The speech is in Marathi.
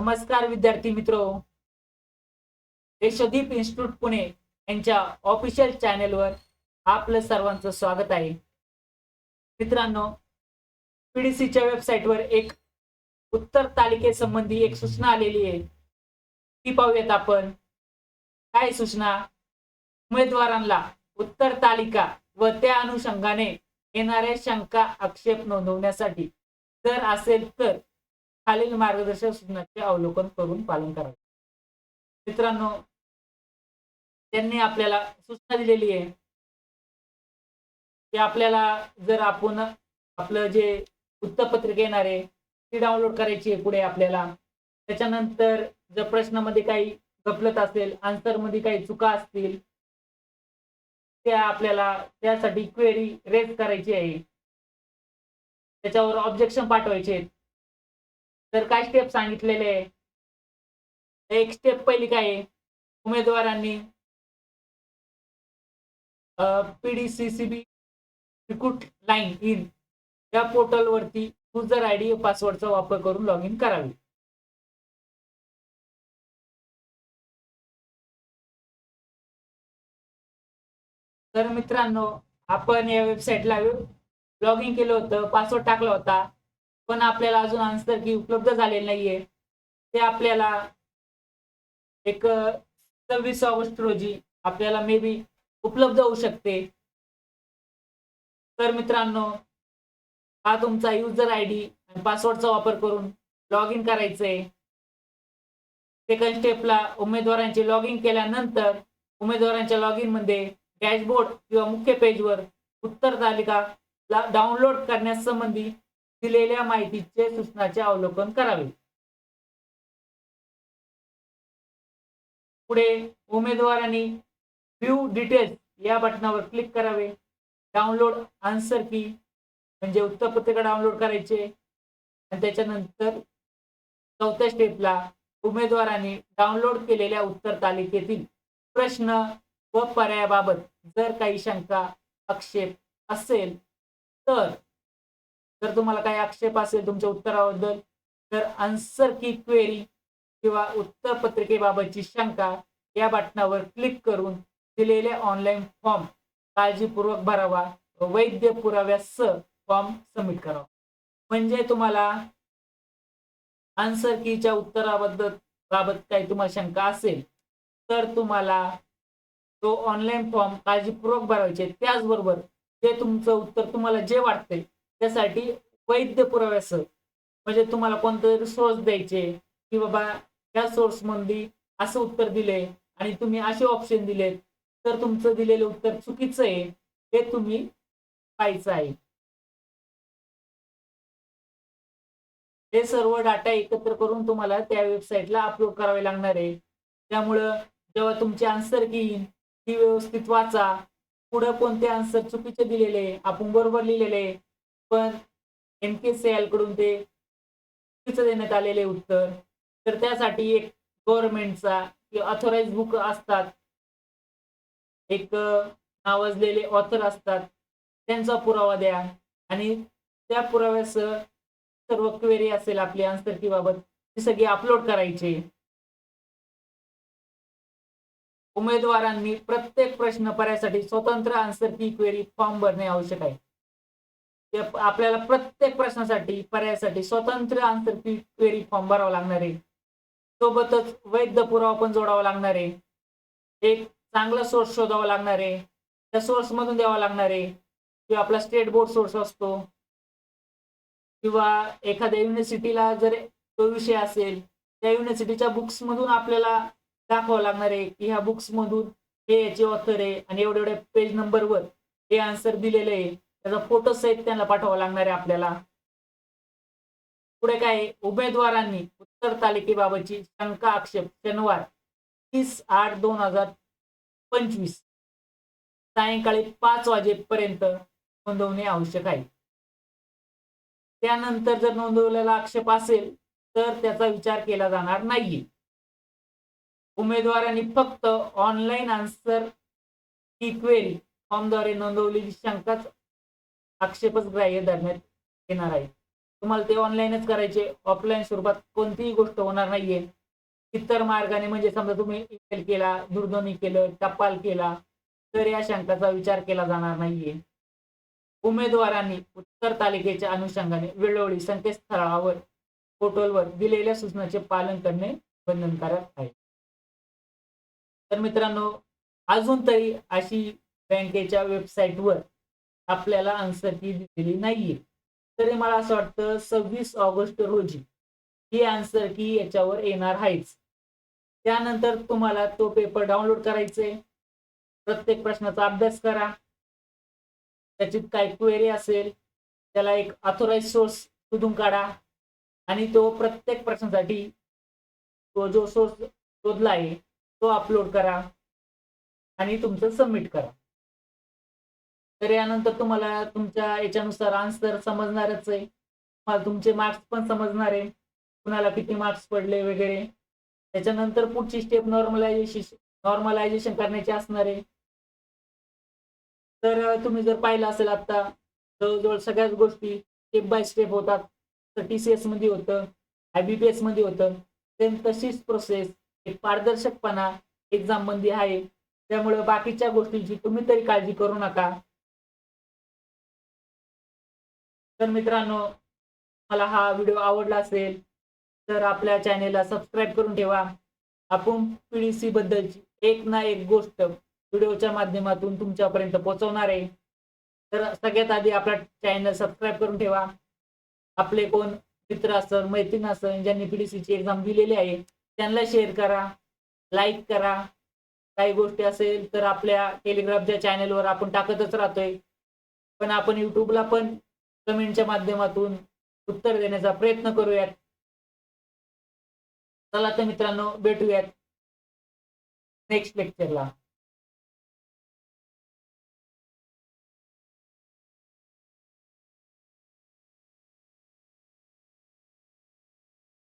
नमस्कार विद्यार्थी मित्र. यशोदीप इन्स्टिट्यूट पुणे यांच्या ऑफिशियल चॅनेलवर आपलं सर्वांचं स्वागत आहे. मित्रांनो पीडीसीच्या वेबसाईटवर एक उत्तर तालिकेसंबंधी एक सूचना आलेली आहे. ती पाहूयात आपण. काय सूचना? उमेदवारांना उत्तर तालिका व त्या अनुषंगाने येणाऱ्या शंका आक्षेप नोंदवण्यासाठी जर असेल तर खालील मार्गदर्शक सूचनांचे अवलोकन करून पालन करावे. मित्रांनो त्यांनी आपल्याला सूचना दिलेली आहे की आपल्याला जर आपण आपलं जे उत्तरपत्रिका येणार आहे ती डाउनलोड करायची आहे पुढे आपल्याला. त्याच्यानंतर जर प्रश्नामध्ये काही गपलत असेल आन्सरमध्ये काही चुका असतील त्या आपल्याला त्यासाठी क्वेरी रेज करायची आहे. त्याच्यावर ऑब्जेक्शन पाठवायचे आहेत. तर काय स्टेप सांगितलेले? आहे एक स्टेप पहिली काय आहे? उमेदवारांनी पीडीसीसीबी रिक्रूट लाईन इन या पोर्टलवरती युजर आय डी पासवर्डचा वापर करून लॉग इन करावी. तर मित्रांनो आपण या वेबसाईटला लॉग इन केलं होतं पासवर्ड टाकला होता. पण आपल्याला अजून आन्सर की उपलब्ध झालेलं नाहीये. ते आपल्याला एक सव्वीस ऑगस्ट रोजी आपल्याला मे बी उपलब्ध होऊ शकते. तर मित्रांनो हा तुमचा युजर आय डी आणि पासवर्डचा वापर करून लॉग इन करायचं आहे सेकंड स्टेपला उमेदवारांचे लॉग इन केल्यानंतर उमेदवारांच्या लॉग इनमध्ये डॅशबोर्ड किंवा मुख्य पेजवर उत्तर तालिका डाउनलोड करण्यासंबंधी दिलेल्या माहितीचे सूचनाचे अवलोकन करावे. पुढे उमेदवारांनी व्ह्यू डिटेल्स या बटनावर क्लिक करावे. डाउनलोड आन्सर की म्हणजे उत्तरपत्रिका डाउनलोड करायचे. आणि त्याच्यानंतर चौथ्या स्टेपला उमेदवारांनी डाउनलोड केलेल्या उत्तर तालिकेतील प्रश्न व पर्यायाबाबत जर काही शंका आक्षेप असेल तर जर तुम्हाला काही आक्षेप असेल तुमच्या उत्तराबद्दल तर आन्सर की क्वेरी किंवा उत्तर पत्रिकेबाबतची शंका या बटनावर क्लिक करून दिलेले ऑनलाईन फॉर्म काळजीपूर्वक भरावा. व वैध पुराव्यासह फॉर्म सबमिट करावा. म्हणजे तुम्हाला आन्सर कीच्या उत्तराबद्दल बाबत काही तुम्हाला शंका असेल तर तुम्हाला तो ऑनलाईन फॉर्म काळजीपूर्वक भरायचे. त्याचबरोबर जे तुमचं उत्तर तुम्हाला जे वाटतंय त्यासाठी वैध पुराव्यासह म्हणजे तुम्हाला कोणतरी सोर्स द्यायचे की बाबा या सोर्समध्ये असं उत्तर दिले आणि तुम्ही असे ऑप्शन दिलेत तर तुमचं दिलेलं उत्तर चुकीचं आहे हे तुम्ही पाहायचं आहे. हे सर्व डाटा एकत्र करून तुम्हाला त्या वेबसाईटला अपलोड करावे लागणार आहे. त्यामुळं जेव्हा तुमचे आन्सर घेईन ती व्यवस्थित वाचा. पुढे कोणते आन्सर चुकीचे दिलेले आपण बरोबर लिहिलेले पण एम के सी एलकडून ते चुकीचं देण्यात आलेले उत्तर. तर त्यासाठी एक गव्हर्नमेंटचा ऑथोराईज बुक असतात. एक नावाजलेले ऑथर असतात. त्यांचा पुरावा द्या. आणि त्या पुराव्यासह सर्व क्वेरी असेल आपली आन्सर की बाबत ती सगळी अपलोड करायची. उमेदवारांनी प्रत्येक प्रश्न पर्यासाठी स्वतंत्र आन्सर की क्वेरी फॉर्म भरणे आवश्यक आहे. आपल्याला प्रत्येक प्रश्नासाठी पर्यायासाठी स्वतंत्र आन्सर क्वेरी फॉर्म भरावा लागणार आहे. सोबतच वैध पुरावा पण जोडावा लागणार आहे. एक चांगला सोर्स शोधावा लागणार आहे. त्या सोर्स मधून द्यावा लागणार आहे. किंवा आपला स्टेट बोर्ड सोर्स असतो. किंवा एखाद्या युनिव्हर्सिटीला जर तो विषय असेल त्या युनिव्हर्सिटीच्या बुक्स मधून आपल्याला दाखवावं लागणार आहे की ह्या बुक्स मधून हे याचे ऑथर आहे आणि एवढे एवढ्या पेज नंबरवर हे आन्सर दिलेलं आहे. त्याचा फोटो सहित त्यांना पाठवावा लागणार आहे आपल्याला. पुढे काय उमेदवारांनी उत्तर तालिकेबाबतची शंका आक्षेप शनिवार तीस आठ दोन हजार पंचवीस. सायंकाळी पाच वाजेपर्यंत नोंदवणे आवश्यक आहे. त्यानंतर जर नोंदवलेला आक्षेप असेल तर त्याचा विचार केला जाणार नाहीये. उमेदवारांनी फक्त ऑनलाईन आन्सर ही क्वेरी फॉर्मद्वारे नोंदवलेली शंकाच आक्षेपच ग्राह्य धरण्यात येणार आहे. तुम्हाला ते ऑनलाईनच करायचे. ऑफलाईन स्वरूपात कोणतीही गोष्ट होणार नाहीये. इतर मार्गाने म्हणजे समजा तुम्ही ईमेल केला दूरध्वनी केलं टपाल केला तर या शंकाचा विचार केला जाणार नाहीये. उमेदवारांनी उत्तर तालिकेच्या अनुषंगाने वेळोवेळी संकेतस्थळावर पोर्टलवर दिलेल्या सूचनांचे पालन करणे बंधनकारक आहे. तर मित्रांनो अजून तरी अशी बँकेच्या वेबसाईटवर आपल्याला आन्सर की दिलेली नाहीये. तरी मला असं वाटतं सव्वीस ऑगस्ट रोजी ही आन्सर की याच्यावर येणार आहेच. त्यानंतर तुम्हाला तो पेपर डाउनलोड करायचे प्रत्येक प्रश्नाचा अभ्यास करा. त्याची काय क्वेरी असेल त्याला एक ऑथोराइज सोर्स शोधून काढा. आणि तो प्रत्येक प्रश्नासाठी तो जो सोर्स शोधला आहे तो अपलोड करा. आणि तुमचं सबमिट करा. तर यानंतर तुम्हाला तुमच्या याच्यानुसार आन्सर समजणारच आहे. तुम्हाला तुमचे मार्क्स पण समजणार आहे. कुणाला किती मार्क्स पडले वगैरे. त्याच्यानंतर पुढची स्टेप नॉर्मलायझेशन नॉर्मलायझेशन करण्याची असणार आहे. तर तुम्ही जर पाहिलं असेल आता जवळजवळ सगळ्याच गोष्टी स्टेप बाय स्टेप होतात. तर टी सी एसमध्ये होतं आय बी पी एसमध्ये होतं. सेम तशीच प्रोसेस एक पारदर्शकपणा एक्झाममध्ये आहे. त्यामुळे बाकीच्या गोष्टींची तुम्ही तरी काळजी करू नका. तर मित्रांनो मला हा व्हिडिओ आवडला असेल तर आपल्या चॅनेलला सबस्क्राईब करून ठेवा. आपण पीडीसी बद्दलची एक ना एक गोष्ट व्हिडिओच्या माध्यमातून तुमच्यापर्यंत पोहोचवणार आहे. तर सगळ्यात आधी आपला चॅनल सबस्क्राईब करून ठेवा. आपले कोण मित्र असं मैत्रीण असं ज्यांनी पीडीसीची एक्झाम दिलेली आहे त्यांना शेअर करा लाईक करा. काही गोष्टी असेल तर आपल्या टेलिग्रामच्या चॅनेलवर आपण टाकतच राहतोय. पण आपण युट्यूबला पण कमेंटच्या माध्यमातून उत्तर देण्याचा प्रयत्न करूयात. चला तर मित्रांनो भेटूयात. नेक्स्ट लेक्चरला